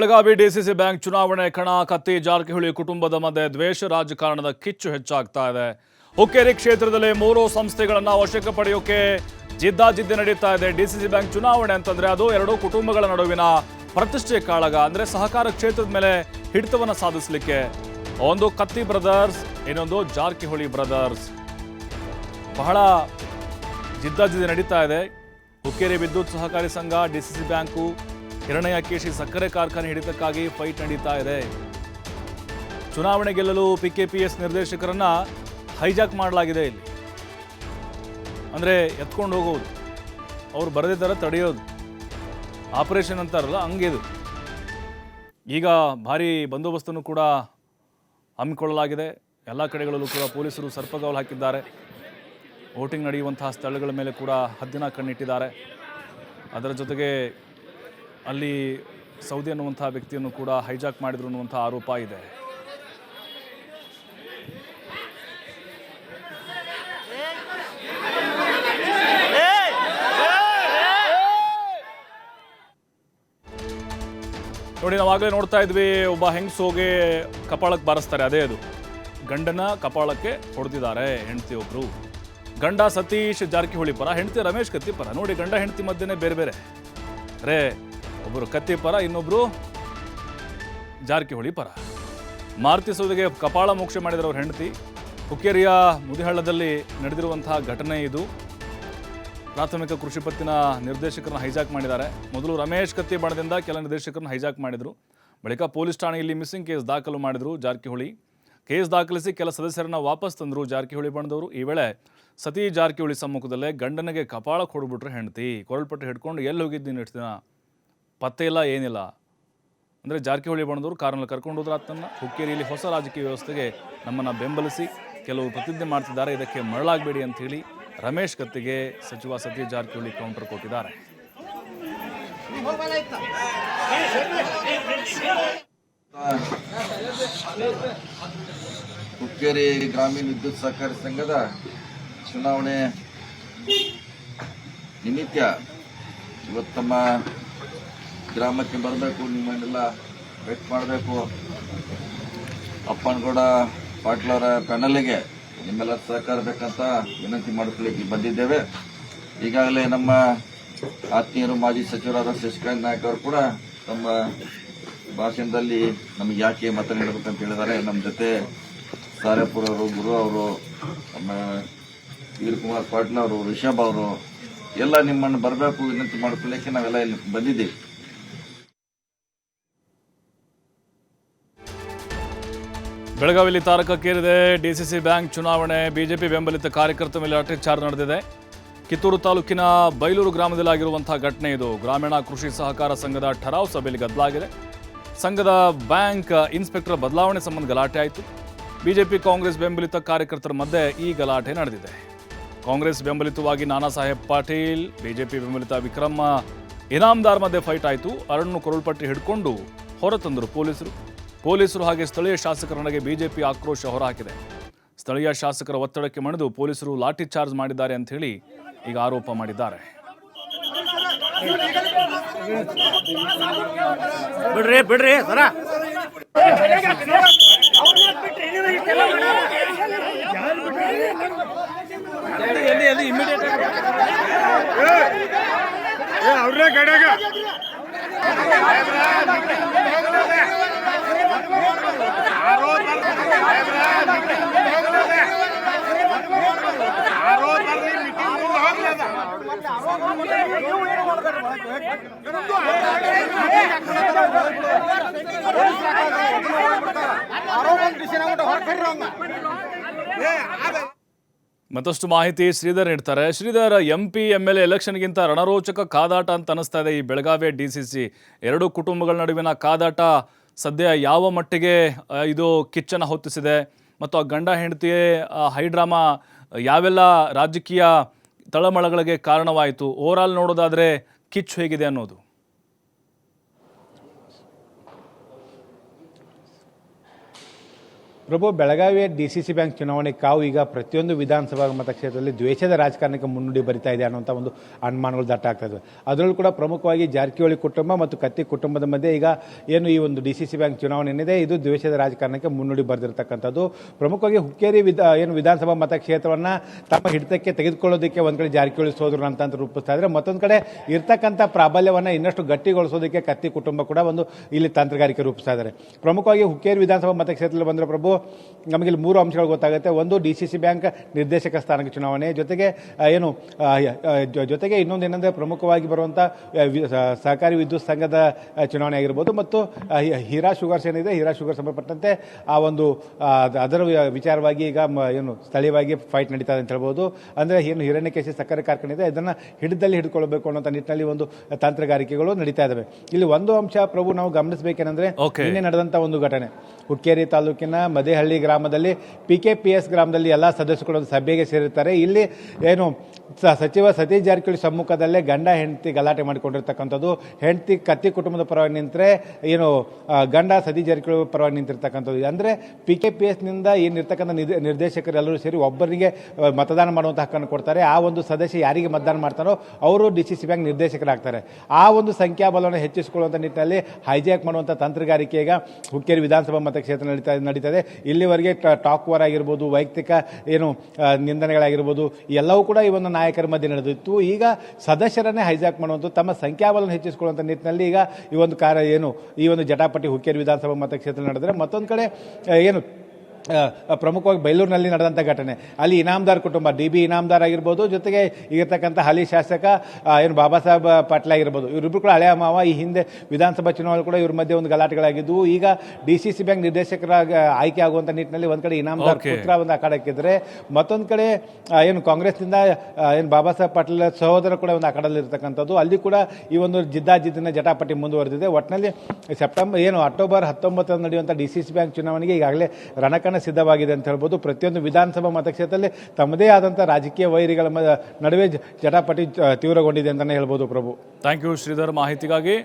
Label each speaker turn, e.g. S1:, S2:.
S1: Belagavi DCC bank ಚುನಾವಣೆ ಕಣ, ಕತ್ತಿ, ಜಾರಕಿಹೊಳಿ ಕುಟುಂಬದ ಮಧ್ಯೆ ದ್ವೇಷ ರಾಜಕಾರಣದ ಕಿಚ್ಚು ಹೆಚ್ಚಾಗ್ತಾ ಇದೆ. ಹುಕ್ಕೇರಿ ಕ್ಷೇತ್ರದಲ್ಲಿ ಮೂರು ಸಂಸ್ಥೆಗಳನ್ನ ವಶಕ್ಕೆ ಪಡೆಯೋಕೆ ಜಿದ್ದಾಜಿದ್ದಿ ನಡೀತಾ ಇದೆ. ಡಿಸಿಸಿ ಬ್ಯಾಂಕ್ ಚುನಾವಣೆ ಅಂತಂದ್ರೆ ಅದು ಎರಡು ಕುಟುಂಬಗಳ ನಡುವಿನ ಪ್ರತಿಷ್ಠೆ ಕಾಳಗ. ಅಂದ್ರೆ ಸಹಕಾರ ಕ್ಷೇತ್ರದ ಮೇಲೆ ಹಿಡಿತವನ್ನ ಸಾಧಿಸಲಿಕ್ಕೆ ಒಂದು ಕತ್ತಿ ಬ್ರದರ್ಸ್, ಇನ್ನೊಂದು ಜಾರಕಿಹೊಳಿ ಬ್ರದರ್ಸ್. ಬಹಳ ಜಿದ್ದಾಜಿದ್ದಿ ನಡೀತಾ ಇದೆ. ಹುಕ್ಕೇರಿ ವಿದ್ಯುತ್ ಸಹಕಾರಿ ಸಂಘ, ಡಿಸಿಸಿ ಬ್ಯಾಂಕು ಹಿರಣ್ಯಕೇಶಿ ಸಕ್ಕರೆ ಕಾರ್ಖಾನೆ ಹಿಡಿತಕ್ಕಾಗಿ ಫೈಟ್ ನಡೀತಾ ಇದೆ. ಚುನಾವಣೆ ಗೆಲ್ಲಲು ಪಿಕೆಪಿಎಸ್ ನಿರ್ದೇಶಕರನ್ನ ಹೈಜಾಕ್ ಮಾಡಲಾಗಿದೆ ಇಲ್ಲಿ. ಅಂದರೆ ಎತ್ಕೊಂಡು ಹೋಗೋದು. ಅವ್ರು ಬರದಿದ್ದರೆ ತಡೆಯೋದು. ಆಪರೇಷನ್ ಅಂತಾರಲ್ಲ, ಹಂಗಿದು. ಈಗ ಭಾರಿ ಬಂದೋಬಸ್ತನ್ನು ಕೂಡ ಹಮ್ಮಿಕೊಳ್ಳಲಾಗಿದೆ. ಎಲ್ಲ ಕಡೆಗಳಲ್ಲೂ ಕೂಡ ಪೊಲೀಸರು ಸರ್ಪಗಾವಲು ಹಾಕಿದ್ದಾರೆ. ವೋಟಿಂಗ್ ನಡೆಯುವಂತಹ ಸ್ಥಳಗಳ ಮೇಲೆ ಕೂಡ ಹದ್ದಿನ ಕಣ್ಣಿಟ್ಟಿದ್ದಾರೆ. ಅದರ ಜೊತೆಗೆ ಅಲ್ಲಿ ಸೌದಿ ಅನ್ನುವಂಥ ವ್ಯಕ್ತಿಯನ್ನು ಕೂಡ ಹೈಜಾಕ್ ಮಾಡಿದ್ರು ಅನ್ನುವಂಥ ಆರೋಪ ಇದೆ. ನೋಡಿ, ನಾವಾಗಲೇ ನೋಡ್ತಾ ಇದ್ವಿ, ಒಬ್ಬ ಹೆಂಗಸೋಗೆ ಕಪಾಳಕ್ಕೆ ಬಾರಿಸ್ತಾರೆ, ಅದೇ ಅದು. ಗಂಡನ ಕಪಾಳಕ್ಕೆ ಹೊಡೆದಿದ್ದಾರೆ ಹೆಂಡತಿ ಒಬ್ರು ಗಂಡ ಸತೀಶ್ ಜಾರಕಿಹೊಳಿ ಪರ, ಹೆಂಡತಿ ರಮೇಶ್ ಕತ್ತಿ ಪರ. ನೋಡಿ, ಗಂಡ ಹೆಂಡತಿ ಮಧ್ಯೆನೇ ಬೇರೆ ಬೇರೆ. ರೇ ಒಬ್ಬರು ಕತ್ತಿ ಪರ, ಇನ್ನೊಬ್ರು ಜಾರಕಿಹೊಳಿ ಪರ. ಮಾರುತಿ ಸೌದಿಗೆ ಕಪಾಳ ಮೋಕ್ಷ ಮಾಡಿದ್ರು ಅವ್ರ ಹೆಂಡತಿ. ಹುಕ್ಕೇರಿಯ ಮುದಿಹಳ್ಳದಲ್ಲಿ ನಡೆದಿರುವಂತಹ ಘಟನೆ ಇದು. ಪ್ರಾಥಮಿಕ ಕೃಷಿ ಪತ್ತಿನ ನಿರ್ದೇಶಕರನ್ನ ಹೈಜಾಕ್ ಮಾಡಿದ್ದಾರೆ. ಮೊದಲು ರಮೇಶ್ ಕತ್ತಿ ಬಣದಿಂದ ಕೆಲ ನಿರ್ದೇಶಕರನ್ನ ಹೈಜಾಕ್ ಮಾಡಿದರು. ಬಳಿಕ ಪೊಲೀಸ್ ಠಾಣೆಯಲ್ಲಿ ಮಿಸ್ಸಿಂಗ್ ಕೇಸ್ ದಾಖಲು ಮಾಡಿದರು ಜಾರಕಿಹೊಳಿ. ಕೇಸ್ ದಾಖಲಿಸಿ ಕೆಲ ಸದಸ್ಯರನ್ನ ವಾಪಸ್ ತಂದರು ಜಾರಕಿಹೊಳಿ ಬಣದವರು. ಈ ವೇಳೆ ಸತಿ ಜಾರಕಿಹೊಳಿ ಸಮ್ಮುಖದಲ್ಲೇ ಗಂಡನಿಗೆ ಕಪಾಳ ಕೊಡ್ಬಿಟ್ರೆ ಹೆಂಡತಿ. ಕೊರಳ್ಪಟ್ಟು ಹಿಡ್ಕೊಂಡು ಎಲ್ಲಿ ಹೋಗಿದ್ದೀನಿ ಇಷ್ಟು ದಿನ? ಪತ್ತೆ ಇಲ್ಲ, ಏನಿಲ್ಲ. ಅಂದರೆ ಜಾರಕಿಹೊಳಿ ಬಣದವರು ಕಾರಲ್ಲಿ ಕರ್ಕೊಂಡು ಹೋದ್ರೆ ಆತನ್ನು ಹುಕ್ಕೇರಿಯಲ್ಲಿ ಹೊಸ ರಾಜಕೀಯ ವ್ಯವಸ್ಥೆಗೆ ನಮ್ಮನ್ನು ಬೆಂಬಲಿಸಿ ಕೆಲವು ಪ್ರತಿಜ್ಞೆ ಮಾಡ್ತಿದ್ದಾರೆ. ಇದಕ್ಕೆ ಮರಳಾಗಬೇಡಿ ಅಂಥೇಳಿ ರಮೇಶ್ ಕತ್ತಿಗೆ ಸಚಿವ ಸತೀಶ್ ಜಾರಕಿಹೊಳಿ ಕೌಂಟರ್ ಕೊಟ್ಟಿದ್ದಾರೆ.
S2: ಹುಕ್ಕೇರಿ ಗ್ರಾಮೀಣ ವಿದ್ಯುತ್ ಸಹಕಾರ ಸಂಘದ ಚುನಾವಣೆ ನಿಮಿತ್ತ ಇವತ್ತು ತಮ್ಮ ಗ್ರಾಮಕ್ಕೆ ಬರಬೇಕು, ನಿಮ್ಮನ್ನೆಲ್ಲ ವೆಟ್ ಮಾಡಬೇಕು. ಅಪ್ಪನಗೌಡ ಪಾಟ್ಲರ ಪ್ಯಾನಲ್ಗೆ ನಿಮ್ಮೆಲ್ಲ ಸಹಕಾರ ಬೇಕಂತ ವಿನಂತಿ ಮಾಡಿಕೊಳ್ಳಿಕ್ಕೆ ಬಂದಿದ್ದೇವೆ. ಈಗಾಗಲೇ ನಮ್ಮ ಆತ್ಮೀಯರು, ಮಾಜಿ ಸಚಿವರಾದ ಶಶಿಕಾಂತ್ ನಾಯಕ್ ಅವರು ಕೂಡ ತಮ್ಮ ಭಾಷಣದಲ್ಲಿ ನಮಗೆ ಯಾಕೆ ಮತ ನೀಡಬೇಕಂತ ಹೇಳಿದ್ದಾರೆ. ನಮ್ಮ ಜೊತೆ ಸಾರೇಪುರ ಅವರು, ಗುರು ಅವರು, ನಮ್ಮ ವೀರ್ ಕುಮಾರ್ ಪಾಟೀಲ್ ಅವರು, ರಿಷಬ್ ಅವರು, ಎಲ್ಲ ನಿಮ್ಮನ್ನು ಬರಬೇಕು, ವಿನಂತಿ ಮಾಡ್ಕೊಳ್ಳಿಕ್ಕೆ ನಾವೆಲ್ಲ ಇಲ್ಲಿ ಬಂದಿದ್ದೀವಿ.
S1: ಬೆಳಗಾವಿಯಲ್ಲಿ ತಾರಕಕ್ಕೇರಿದೆ. ಡಿಸಿಸಿ ಬ್ಯಾಂಕ್ ಚುನಾವಣೆ, ಬಿಜೆಪಿ ಬೆಂಬಲಿತ ಕಾರ್ಯಕರ್ತರ ಮೇಲೆ ಅತ್ಯಾಚಾರ ನಡೆದಿದೆ. ಕಿತ್ತೂರು ತಾಲೂಕಿನ ಬೈಲೂರು ಗ್ರಾಮದಲ್ಲಿ ಆಗಿರುವಂತಹ ಘಟನೆ ಇದು. ಗ್ರಾಮೀಣ ಕೃಷಿ ಸಹಕಾರ ಸಂಘದ ಠರಾವ್ ಸಭೆಯಲ್ಲಿ ಗದ್ದಲಾಗಿದೆ. ಸಂಘದ ಬ್ಯಾಂಕ್ ಇನ್ಸ್ಪೆಕ್ಟರ್ ಬದಲಾವಣೆ ಸಂಬಂಧ ಗಲಾಟೆ ಆಯಿತು. ಬಿಜೆಪಿ ಕಾಂಗ್ರೆಸ್ ಬೆಂಬಲಿತ ಕಾರ್ಯಕರ್ತರ ಮಧ್ಯೆ ಈ ಗಲಾಟೆ ನಡೆದಿದೆ. ಕಾಂಗ್ರೆಸ್ ಬೆಂಬಲಿತವಾಗಿ ನಾನಾ ಸಾಹೇಬ್ ಪಾಟೀಲ್, ಬಿಜೆಪಿ ಬೆಂಬಲಿತ ವಿಕ್ರಮ, ಇನಾಮದಾರ್ ಮಧ್ಯೆ ಫೈಟ್ ಆಯಿತು. ಅರಣ್ಯ ಕೊರಳ್ಪಟ್ಟಿ ಹಿಡ್ಕೊಂಡು ಹೊರತಂದರು ಪೊಲೀಸರು. ಪೊಲೀಸರು ಹಾಗೆ ಸ್ಥಳೀಯ ಶಾಸಕರ ನಡೆಗೆ ಬಿಜೆಪಿ ಆಕ್ರೋಶ ಹೊರಹಾಕಿದೆ. ಸ್ಥಳೀಯ ಶಾಸಕರ ಒತ್ತಡಕ್ಕೆ ಮಣಿದು ಪೊಲೀಸರು ಲಾಠಿ ಚಾರ್ಜ್ ಮಾಡಿದ್ದಾರೆ ಅಂತ ಹೇಳಿ ಈಗ ಆರೋಪ ಮಾಡಿದ್ದಾರೆ.
S3: ಬಿಡ್ರಿ ಬಿಡ್ರಿ ಸರ.
S4: ಅವ್ರೇ ಗಡ್ಯಾಗ.
S1: ಮತ್ತಷ್ಟು ಮಾಹಿತಿ ಶ್ರೀಧರ್ ನೀಡ್ತಾರೆ. Sridhar M P M L ಎಲೆಕ್ಷನ್ಗಿಂತ ರಣರೋಚಕ ಕಾದಾಟ ಅಂತ ಅನಿಸ್ತಾ ಇದೆ ಈ ಬೆಳಗಾವಿ ಡಿ ಸಿ ಸಿ ಎರಡು ಕುಟುಂಬಗಳ ನಡುವಿನ ಕಾದಾಟ ಸದ್ಯ ಯಾವ ಮಟ್ಟಿಗೆ ಇದು ಕಿಚ್ಚನ್ನು ಹೊತ್ತಿಸಿದೆ ಮತ್ತು ಆ ಗಂಡ ಹೆಂಡತಿ ಹೈಡ್ರಾಮಾ, ಯಾವೆಲ್ಲ ರಾಜಕೀಯ ತಳಮಳಗಳಿಗೆ ಕಾರಣವಾಯಿತು, ಓವರಾಲ್ ನೋಡೋದಾದರೆ ಕಿಚ್ಚು ಹೇಗಿದೆ ಅನ್ನೋದು.
S5: ಪ್ರಭು, ಬೆಳಗಾವಿಯ ಡಿ ಸಿ ಸಿ ಬ್ಯಾಂಕ್ ಚುನಾವಣೆ ಕಾವು ಈಗ ಪ್ರತಿಯೊಂದು ವಿಧಾನಸಭಾ ಮತಕ್ಷೇತ್ರದಲ್ಲಿ ದ್ವೇಷದ ರಾಜಕಾರಣಕ್ಕೆ ಮುನ್ನುಡಿ ಬರಿತಾ ಇದೆ ಅನ್ನುವಂಥ ಒಂದು ಅನುಮಾನಗಳು ದಟ್ಟ ಆಗ್ತಾ ಇದೆ ಅದರಲ್ಲೂ ಕೂಡ ಪ್ರಮುಖವಾಗಿ ಜಾರಕಿಹೊಳಿ ಕುಟುಂಬ ಮತ್ತು ಕತ್ತಿ ಕುಟುಂಬದ ಮಧ್ಯೆ ಈಗ ಏನು ಈ ಒಂದು ಡಿ ಸಿ ಸಿ ಬ್ಯಾಂಕ್ ಚುನಾವಣೆ ಏನಿದೆ, ಇದು ದ್ವೇಷದ ರಾಜಕಾರಣಕ್ಕೆ ಮುನ್ನುಡಿ ಬರೆದಿರ್ತಕ್ಕಂಥದ್ದು. ಪ್ರಮುಖವಾಗಿ ಹುಕ್ಕೇರಿ ವಿಧ, ಏನು ವಿಧಾನಸಭಾ ಮತಕ್ಷೇತ್ರವನ್ನು ತಮ್ಮ ಹಿಡಿತಕ್ಕೆ ತೆಗೆದುಕೊಳ್ಳೋದಕ್ಕೆ ಒಂದು ಕಡೆ ಜಾರಕಿಹೊಳಿ ಸೋದರು ಅಂತ ರೂಪಿಸ್ತಾ ಇದ್ದಾರೆ ಮತ್ತೊಂದು ಕಡೆ ಇರ್ತಕ್ಕಂಥ ಪ್ರಾಬಲ್ಯವನ್ನು ಇನ್ನಷ್ಟು ಗಟ್ಟಿಗೊಳಿಸೋದಕ್ಕೆ ಕತ್ತಿ ಕುಟುಂಬ ಕೂಡ ಒಂದು ಇಲ್ಲಿ ತಂತ್ರಗಾರಿಕೆ ರೂಪಿಸ್ತಾ ಇದ್ದಾರೆ ಪ್ರಮುಖವಾಗಿ ಹುಕ್ಕೇರಿ ವಿಧಾನಸಭಾ ಮತಕ್ಷೇತ್ರದಲ್ಲಿ ಬಂದರೆ ಪ್ರಭು ನಮಗೆ ಇಲ್ಲಿ ಮೂರು ಅಂಶಗಳು ಗೊತ್ತಾಗುತ್ತೆ. ಒಂದು ಡಿ ಸಿ ಸಿ ಬ್ಯಾಂಕ್ ನಿರ್ದೇಶಕ ಸ್ಥಾನಕ್ಕೆ ಚುನಾವಣೆ. ಜೊತೆಗೆ ಏನು ಜೊತೆಗೆ ಇನ್ನೊಂದು ಏನಂದರೆ ಪ್ರಮುಖವಾಗಿ ಬರುವಂಥ ಸಹಕಾರಿ ವಿದ್ಯುತ್ ಸಂಘದ ಚುನಾವಣೆ ಆಗಿರ್ಬೋದು ಮತ್ತು ಹೀರಾ ಶುಗರ್ಸ್ ಏನಿದೆ ಹೀರಾ ಶುಗರ್ ಸಂಬಂಧಪಟ್ಟಂತೆ ಆ ಒಂದು ಅದರ ವಿಚಾರವಾಗಿ ಈಗ ಏನು ಸ್ಥಳೀಯವಾಗಿ ಫೈಟ್ ನಡೀತಾ ಇದೆ ಅಂತ ಹೇಳ್ಬೋದು. ಅಂದರೆ ಏನು ಹಿರಣ್ಯಕೇಶಿ ಸಕ್ಕರೆ ಕಾರ್ಖಾನೆ ಇದೆ. ಇದನ್ನು ಹಿಡಿದಲ್ಲಿ ಹಿಡ್ಕೊಳ್ಬೇಕು ಅನ್ನೋಂಥ ನಿಟ್ಟಿನಲ್ಲಿ ಒಂದು ತಂತ್ರಗಾರಿಕೆಗಳು ನಡೀತಾ ಇದ್ದಾವೆ ಇಲ್ಲಿ ಒಂದು ಅಂಶ ಪ್ರಭು ನಾವು ಗಮನಿಸಬೇಕೇನೆಂದರೆ
S1: ಇಲ್ಲಿ
S5: ನಿನ್ನೆ ನಡೆದಂಥ ಒಂದು ಘಟನೆ. ಹುಕ್ಕೇರಿ ತಾಲೂಕಿನ ಮದೇಹಳ್ಳಿ ಗ್ರಾಮದಲ್ಲಿ ಪಿ ಕೆ ಪಿ ಎಸ್ ಗ್ರಾಮದಲ್ಲಿ ಎಲ್ಲ ಸದಸ್ಯರು ಸಭೆಗೆ ಸೇರಿರ್ತಾರೆ. ಇಲ್ಲಿ ಏನು ಸಚಿವ ಸತೀಶ್ ಜಾರಕಿಹೊಳಿ ಸಮ್ಮುಖದಲ್ಲೇ ಗಂಡ ಹೆಂಡತಿ ಗಲಾಟೆ ಮಾಡಿಕೊಂಡಿರ್ತಕ್ಕಂಥದ್ದು. ಹೆಂಡತಿ ಕತ್ತಿ ಕುಟುಂಬದ ಪರವಾಗಿ ನಿಂತರೆ, ಏನು ಗಂಡ ಸತೀಶ್ ಜಾರಕಿಹೊಳಿ ಪರವಾಗಿ ನಿಂತಿರ್ತಕ್ಕಂಥದ್ದು. ಅಂದರೆ ಪಿ ಕೆ ಪಿ ಎಸ್ನಿಂದ ಏನಿರ್ತಕ್ಕಂಥ ನಿರ್- ನಿರ್ದೇಶಕರೆಲ್ಲರೂ ಸೇರಿ ಒಬ್ಬರಿಗೆ ಮತದಾನ ಮಾಡುವಂಥ ಹಕ್ಕನ್ನು ಕೊಡ್ತಾರೆ. ಆ ಒಂದು ಸದಸ್ಯ ಯಾರಿಗೆ ಮತದಾನ ಮಾಡ್ತಾರೋ ಅವರು ಡಿ ಸಿ ಸಿ ಬ್ಯಾಂಕ್ ನಿರ್ದೇಶಕರಾಗ್ತಾರೆ. ಆ ಒಂದು ಸಂಖ್ಯಾಬಲವನ್ನು ಹೆಚ್ಚಿಸಿಕೊಳ್ಳುವಂಥ ನಿಟ್ಟಿನಲ್ಲಿ ಹೈಜಾಕ್ ಮಾಡುವಂಥ ತಂತ್ರಗಾರಿಕೆ ಈಗ ಹುಕ್ಕೇರಿ ವಿಧಾನಸಭಾ ಮತಕ್ಷೇತ್ರ ನಡೀತಾ, ನಡೀತದೆ. ಇಲ್ಲಿವರೆಗೆ ಟಾಕ್ ವಾರ್ ಆಗಿರ್ಬೋದು, ವೈಯಕ್ತಿಕ ಏನು ನಿಂದನೆಗಳಾಗಿರ್ಬೋದು, ಎಲ್ಲವೂ ಕೂಡ ಈ ಒಂದು ನಾಯಕರ ಮಧ್ಯೆ ನಡೆದಿತ್ತು. ಈಗ ಸದಸ್ಯರನ್ನೇ ಹೈಜಾಕ್ ಮಾಡುವಂಥ ತಮ್ಮ ಸಂಖ್ಯಾಬಲವನ್ನು ಹೆಚ್ಚಿಸಿಕೊಳ್ಳುವಂಥ ನಿಟ್ಟಿನಲ್ಲಿ ಈಗ ಈ ಒಂದು ಕಾರ್ಯ ಏನು, ಈ ಒಂದು ಜಟಾಪಟಿ ಹುಕ್ಕೇರಿ ವಿಧಾನಸಭಾ ಮತಕ್ಷೇತ್ರ ನಡೆದರೆ ಮತ್ತೊಂದು ಕಡೆ ಏನು ಪ್ರಮುಖವಾಗಿ ಬೈಲೂರಿನಲ್ಲಿ ನಡೆದಂಥ ಘಟನೆ. ಅಲ್ಲಿ ಇನಾಮದಾರ್ ಕುಟುಂಬ ಡಿ ಬಿ ಇನಾಮದಾರ್ ಆಗಿರ್ಬೋದು ಜೊತೆಗೆ ಇರತಕ್ಕಂಥ ಹಾಲಿ ಶಾಸಕ ಏನು ಬಾಬಾ ಸಾಹೇಬ್ ಪಾಟ್ಲ ಆಗಿರ್ಬೋದು. ಇವರಿಬ್ಬರು ಕೂಡ ಹಳೆಯ ಮಾವ ಈ ಹಿಂದೆ ವಿಧಾನಸಭಾ ಚುನಾವಣೆ ಕೂಡ ಇವ್ರ ಮಧ್ಯೆ ಒಂದು ಗಲಾಟೆಗಳಾಗಿದ್ದವು ಈಗ ಡಿ ಸಿ ಸಿ ಬ್ಯಾಂಕ್ ನಿರ್ದೇಶಕರಾಗಿ ಆಯ್ಕೆ ಆಗುವಂಥ ನಿಟ್ಟಿನಲ್ಲಿ ಒಂದು ಕಡೆ ಇನಾಮದಾರ್. ಪುತ್ರ ಒಂದು ಅಖಾಡಕ್ಕಿದ್ರೆ ಮತ್ತೊಂದು ಕಡೆ ಏನು ಕಾಂಗ್ರೆಸ್ನಿಂದ ಏನು ಬಾಬಾ ಸಾಹೇಬ್ ಪಾಟೀಲ್ ಸಹೋದರ ಕೂಡ ಒಂದು ಅಖಾಡದಲ್ಲಿ ಇರ್ತಕ್ಕಂಥದ್ದು. ಅಲ್ಲಿ ಕೂಡ ಈ ಒಂದು ಜಿದ್ದಾಜಿದ್ದಿನ ಜಟಾಪಟಿ ಮುಂದುವರೆದಿದೆ. ಒಟ್ಟಿನಲ್ಲಿ ಸೆಪ್ಟೆಂಬರ್ ಏನು ಅಕ್ಟೋಬರ್ ಹತ್ತೊಂಬತ್ತರಂದು ನಡೆಯುವಂಥ ಡಿ ಸಿ ಸಿ ಬ್ಯಾಂಕ್ ಚುನಾವಣೆಗೆ ಈಗಾಗಲೇ ರಣಕಣ ಸಿದ್ಧವಾಗಿದೆ ಅಂತ ಹೇಳ್ಬೋದು. ಪ್ರತಿಯೊಂದು ವಿಧಾನಸಭಾ ಮತಕ್ಷೇತ್ರದಲ್ಲಿ ತಮ್ಮದೇ ಆದಂಥ ರಾಜಕೀಯ ವೈರಿಗಳ ನಡುವೆ ಜಟಾಪಟಿ ತೀವ್ರಗೊಂಡಿದೆ ಅಂತಲೇ ಹೇಳ್ಬೋದು ಪ್ರಭು.
S1: ಥ್ಯಾಂಕ್ ಯು ಶ್ರೀಧರ್, ಮಾಹಿತಿಗಾಗಿ.